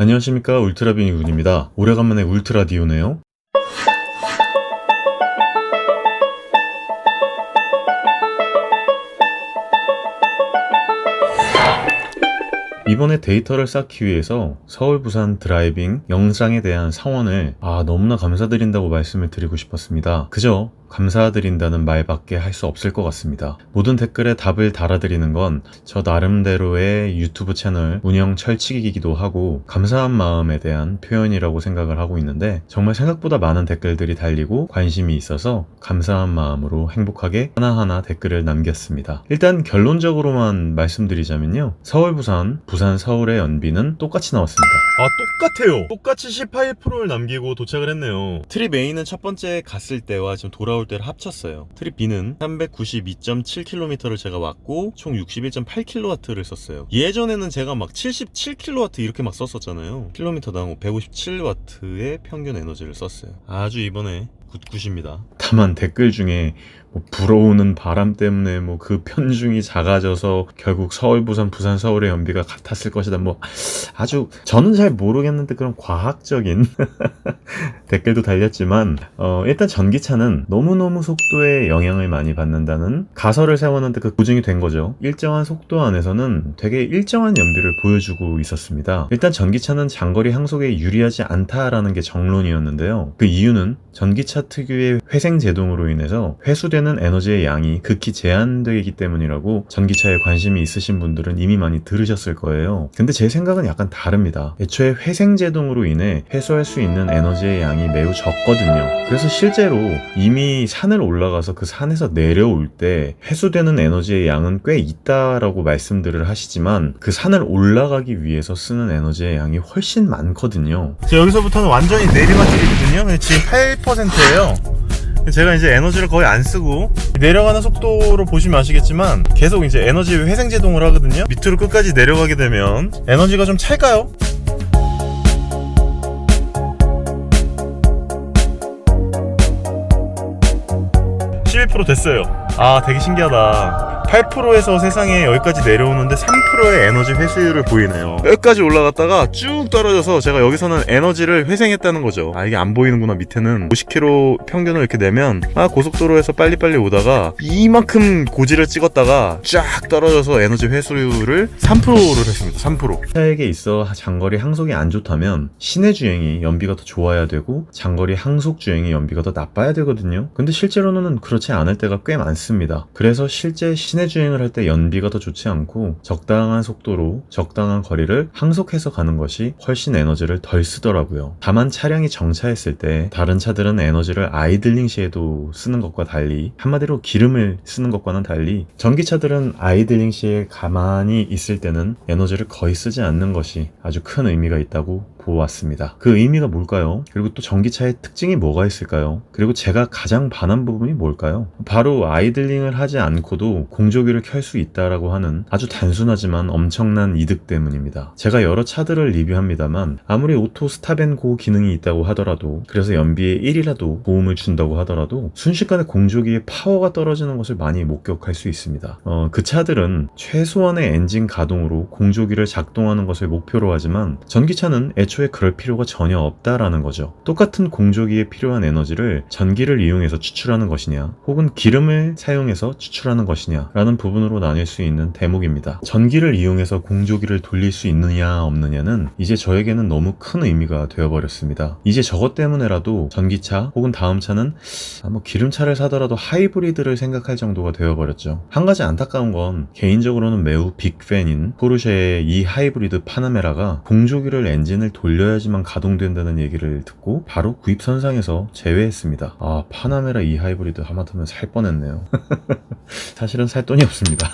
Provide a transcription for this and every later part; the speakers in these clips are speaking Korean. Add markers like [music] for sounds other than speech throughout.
안녕하십니까 울트라비니 군입니다. 오래간만에 울트라디오네요. 이번에 데이터를 쌓기 위해서 서울 부산 드라이빙 영상에 대한 상원을 아 너무나 감사드린다고 말씀을 드리고 싶었습니다. 그저 감사드린다는 말밖에 할 수 없을 것 같습니다. 모든 댓글에 답을 달아드리는 건 저 나름대로의 유튜브 채널 운영 철칙이기도 하고 감사한 마음에 대한 표현이라고 생각을 하고 있는데 정말 생각보다 많은 댓글들이 달리고 관심이 있어서 감사한 마음으로 행복하게 하나하나 댓글을 남겼습니다. 일단 결론적으로만 말씀드리자면요. 서울 부산, 부산 서울의 연비는 똑같이 나왔습니다. 아 똑같아요. 똑같이 18%를 남기고 도착을 했네요. 트립 A는 첫 번째 갔을 때와 지금 돌아올 때를 합쳤어요. 트립 B는 392.7km를 제가 왔고 총 61.8kW를 썼어요. 예전에는 제가 막 77kW 이렇게 막 썼었잖아요. 킬로미터당 157W의 평균 에너지를 썼어요. 아주 이번에 굿굿입니다. 다만 댓글 중에 뭐 불어오는 바람 때문에 뭐 그 편중이 작아져서 결국 서울 부산 부산 서울의 연비가 같았을 것이다. 뭐 아주 저는 잘 모르겠는데 그런 과학적인 [laughs] 댓글도 달렸지만 어 일단 전기차는 너무너무 속도에 영향을 많이 받는다는 가설을 세웠는데 그 고증이 된 거죠. 일정한 속도 안에서는 되게 일정한 연비를 보여주고 있었습니다. 일단 전기차는 장거리 항속에 유리하지 않다라는 게 정론이었는데요. 그 이유는 전기차 특유의 회생 제동으로 인해서 회수되는 에너지의 양이 극히 제한되기 때문이라고 전기차에 관심이 있으신 분들은 이미 많이 들으셨을 거예요. 근데 제 생각은 약간 다릅니다. 애초에 회생 제동으로 인해 회수할 수 있는 에너지의 양이 매우 적거든요. 그래서 실제로 이미 산을 올라가서 그 산에서 내려올 때 회수되는 에너지의 양은 꽤 있다라고 말씀들을 하시지만 그 산을 올라가기 위해서 쓰는 에너지의 양이 훨씬 많거든요. 여기서부터는 완전히 내리막길이거든요. 지금 8% 예요. 제가 이제 에너지를 거의 안 쓰고 내려가는 속도로 보시면 아시겠지만 계속 이제 에너지 회생 제동을 하거든요. 밑으로 끝까지 내려가게 되면 에너지가 좀 찰까요? (11% 됐어요) 아 되게 신기하다 8%에서 세상에 여기까지 내려오는데 3%의 에너지 회수율을 보이네요. 여기까지 올라갔다가 쭉 떨어져서 제가 여기서는 에너지를 회생했다는 거죠. 아 이게 안 보이는구나 밑에는 50km 평균을 이렇게 내면 아 고속도로에서 빨리빨리 오다가 이만큼 고지를 찍었다가 쫙 떨어져서 에너지 회수율을 3%를 했습니다. 3%. 차에게 있어 장거리 항속이 안 좋다면 시내 주행이 연비가 더 좋아야 되고 장거리 항속 주행이 연비가 더 나빠야 되거든요. 근데 실제로는 그렇지 않을 때가 꽤 많습니다. 그래서 실제 시내 주행을 할 때 연비가 더 좋지 않고 적당한 속도로 적당한 거리를 항속해서 가는 것이 훨씬 에너지를 덜 쓰더라고요. 다만 차량이 정차했을 때 다른 차들은 에너지를 아이들링 시에도 쓰는 것과 달리 한마디로 기름을 쓰는 것과는 달리 전기차들은 아이들링 시에 가만히 있을 때는 에너지를 거의 쓰지 않는 것이 아주 큰 의미가 있다고 보았습니다. 그 의미가 뭘까요? 그리고 또 전기차의 특징이 뭐가 있을까요? 그리고 제가 가장 반한 부분이 뭘까요? 바로 아이들링을 하지 않고도 공조기를 켤 수 있다라고 하는 아주 단순하지만 엄청난 이득 때문입니다. 제가 여러 차들을 리뷰합니다만 아무리 오토 스탑앤고 기능이 있다고 하더라도 그래서 연비에 1이라도 도움을 준다고 하더라도 순식간에 공조기의 파워가 떨어지는 것을 많이 목격할 수 있습니다. 어, 그 차들은 최소한의 엔진 가동으로 공조기를 작동하는 것을 목표로 하지만 전기차는 애 초에 그럴 필요가 전혀 없다라는 거죠. 똑같은 공조기에 필요한 에너지를 전기를 이용해서 추출하는 것이냐 혹은 기름을 사용해서 추출하는 것이냐 라는 부분으로 나뉠 수 있는 대목입니다. 전기를 이용해서 공조기를 돌릴 수 있느냐 없느냐는 이제 저에게는 너무 큰 의미가 되어버렸습니다. 이제 저것 때문에라도 전기차 혹은 다음 차는 아, 뭐 기름차를 사더라도 하이브리드를 생각할 정도가 되어버렸죠. 한 가지 안타까운 건 개인적으로는 매우 빅팬인 포르쉐의 이 하이브리드 파나메라가 공조기를 엔진을 돌려야지만 가동된다는 얘기를 듣고 바로 구입 선상에서 제외했습니다. 아 파나메라 이 하이브리드 하마터면 살 뻔했네요. [laughs] 사실은 살 돈이 없습니다.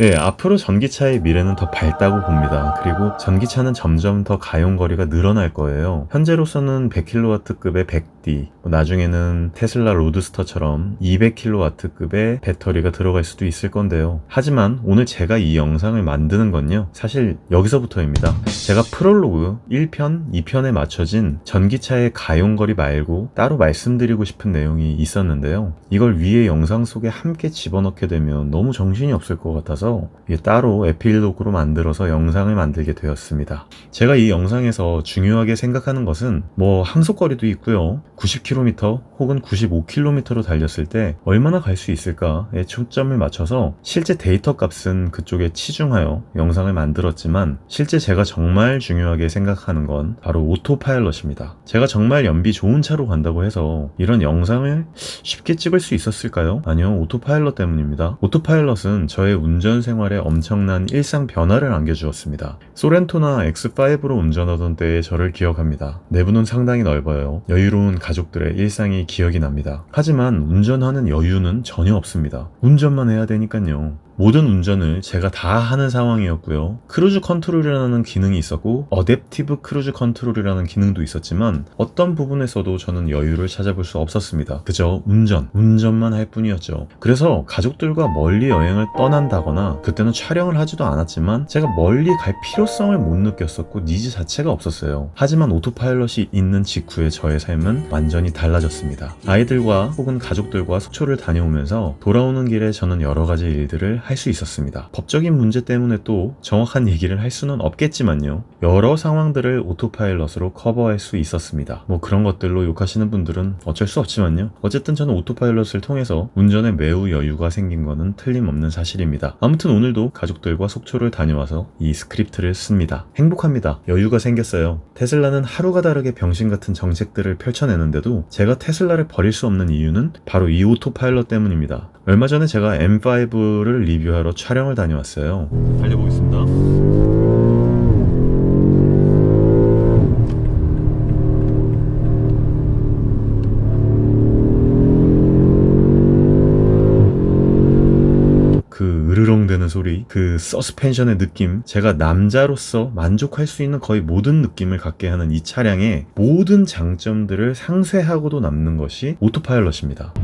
예, 앞으로 전기차의 미래는 더 밝다고 봅니다. 그리고 전기차는 점점 더 가용거리가 늘어날 거예요. 현재로서는 100kW급의 100D, 뭐 나중에는 테슬라 로드스터처럼 200kW급의 배터리가 들어갈 수도 있을 건데요. 하지만 오늘 제가 이 영상을 만드는 건요. 사실 여기서부터입니다. 제가 프롤로그 1편, 2편에 맞춰진 전기차의 가용거리 말고 따로 말씀드리고 싶은 내용이 있었는데요. 이걸 위에 영상 속에 함께 집어넣게 되면 너무 정신이 없을 것 같아서 이게 따로 에필로그로 만들어서 영상을 만들게 되었습니다. 제가 이 영상에서 중요하게 생각하는 것은 뭐 항속거리도 있고요. 90km 혹은 95km로 달렸을 때 얼마나 갈 수 있을까에 초점을 맞춰서 실제 데이터 값은 그쪽에 치중하여 영상을 만들었지만 실제 제가 정말 중요하게 생각하는 건 바로 오토파일럿입니다. 제가 정말 연비 좋은 차로 간다고 해서 이런 영상을 쉽게 찍을 수 있었을까요? 아니요, 오토파일럿 때문입니다. 오토파일럿은 저의 운전 생활에 엄청난 일상 변화를 안겨주었습니다. 소렌토나 X5로 운전하던 때의 저를 기억합니다. 내부는 상당히 넓어요. 여유로운 가족들의 일상이 기억이 납니다. 하지만 운전하는 여유는 전혀 없습니다. 운전만 해야 되니까요. 모든 운전을 제가 다 하는 상황이었고요. 크루즈 컨트롤이라는 기능이 있었고 어댑티브 크루즈 컨트롤이라는 기능도 있었지만 어떤 부분에서도 저는 여유를 찾아볼 수 없었습니다. 그저 운전, 운전만 할 뿐이었죠. 그래서 가족들과 멀리 여행을 떠난다거나 그때는 촬영을 하지도 않았지만 제가 멀리 갈 필요성을 못 느꼈었고 니즈 자체가 없었어요. 하지만 오토파일럿이 있는 직후의 저의 삶은 완전히 달라졌습니다. 아이들과 혹은 가족들과 속초를 다녀오면서 돌아오는 길에 저는 여러 가지 일들을 할 수 있었습니다. 법적인 문제 때문에 또 정확한 얘기를 할 수는 없겠지만요. 여러 상황들을 오토파일럿으로 커버할 수 있었습니다. 뭐 그런 것들로 욕하시는 분들은 어쩔 수 없지만요. 어쨌든 저는 오토파일럿을 통해서 운전에 매우 여유가 생긴 거는 틀림없는 사실입니다. 아무튼 오늘도 가족들과 속초를 다녀와서 이 스크립트를 씁니다. 행복합니다. 여유가 생겼어요. 테슬라는 하루가 다르게 병신 같은 정책들을 펼쳐내는데도 제가 테슬라를 버릴 수 없는 이유는 바로 이 오토파일럿 때문입니다. 얼마 전에 제가 M5를 리뷰하러 촬영을 다녀왔어요. 달려보겠습니다. 그 으르렁대는 소리, 그 서스펜션의 느낌, 제가 남자로서 만족할 수 있는 거의 모든 느낌을 갖게 하는 이 차량의 모든 장점들을 상쇄하고도 남는 것이 오토파일럿입니다.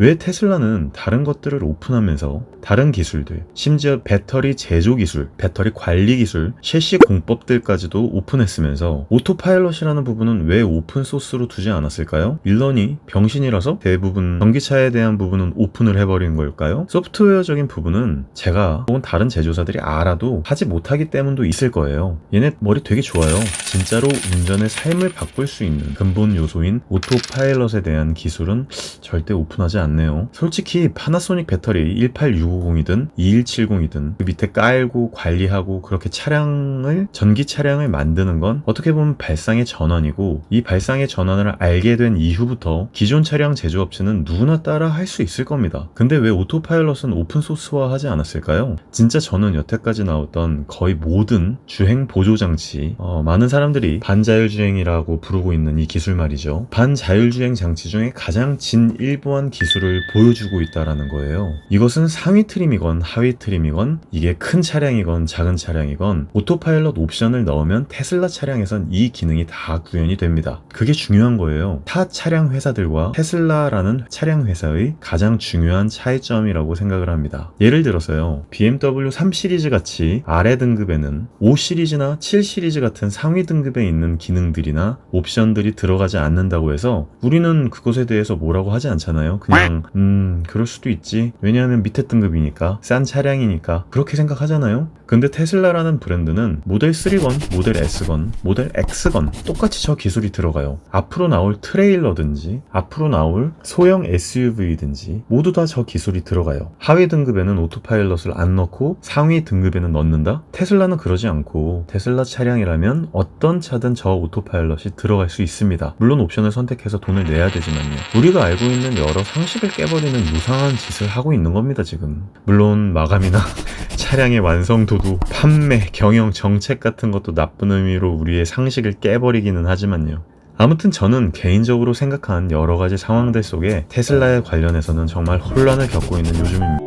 왜 테슬라는 다른 것들을 오픈하면서 다른 기술들, 심지어 배터리 제조 기술, 배터리 관리 기술, 셰시 공법들까지도 오픈했으면서 오토파일럿이라는 부분은 왜 오픈 소스로 두지 않았을까요? 일런이 병신이라서 대부분 전기차에 대한 부분은 오픈을 해버린 걸까요? 소프트웨어적인 부분은 제가 혹은 다른 제조사들이 알아도 하지 못하기 때문도 있을 거예요. 얘네 머리 되게 좋아요. 진짜로 운전의 삶을 바꿀 수 있는 근본 요소인 오토파일럿에 대한 기술은 절대 오픈하지 않 네요. 솔직히 파나소닉 배터리 18650이든 2170이든 그 밑에 깔고 관리하고 그렇게 차량을 전기 차량을 만드는 건 어떻게 보면 발상의 전환이고 이 발상의 전환을 알게 된 이후부터 기존 차량 제조업체는 누구나 따라 할 수 있을 겁니다. 근데 왜 오토파일럿은 오픈 소스화 하지 않았을까요? 진짜 저는 여태까지 나왔던 거의 모든 주행 보조 장치 어, 많은 사람들이 반자율주행이라고 부르고 있는 이 기술 말이죠. 반자율주행 장치 중에 가장 진일보한 기술 을 보여주고 있다라는 거예요. 이것은 상위 트림이건 하위 트림이건 이게 큰 차량이건 작은 차량이건 오토파일럿 옵션을 넣으면 테슬라 차량에선 이 기능이 다 구현이 됩니다. 그게 중요한 거예요. 타 차량 회사들과 테슬라라는 차량 회사의 가장 중요한 차이점이라고 생각을 합니다. 예를 들어서요. BMW 3 시리즈 같이 아래 등급에는 5 시리즈나 7 시리즈 같은 상위 등급에 있는 기능들이나 옵션들이 들어가지 않는다고 해서 우리는 그것에 대해서 뭐라고 하지 않잖아요. 그냥 음 그럴 수도 있지. 왜냐하면 밑에 등급이니까 싼 차량이니까 그렇게 생각하잖아요. 근데 테슬라라는 브랜드는 모델 3건, 모델 S건, 모델 X건 똑같이 저 기술이 들어가요. 앞으로 나올 트레일러든지 앞으로 나올 소형 SUV든지 모두 다 저 기술이 들어가요. 하위 등급에는 오토파일럿을 안 넣고 상위 등급에는 넣는다? 테슬라는 그러지 않고 테슬라 차량이라면 어떤 차든 저 오토파일럿이 들어갈 수 있습니다. 물론 옵션을 선택해서 돈을 내야 되지만요. 우리가 알고 있는 여러 상식 을 깨버리는 유사한 짓을 하고 있는 겁니다, 지금. 물론 마감이나 [laughs] 차량의 완성도도 판매, 경영, 정책 같은 것도 나쁜 의미로 우리의 상식을 깨버리기는 하지만요. 아무튼 저는 개인적으로 생각한 여러 가지 상황들 속에 테슬라에 관련해서는 정말 혼란을 겪고 있는 요즘입니다.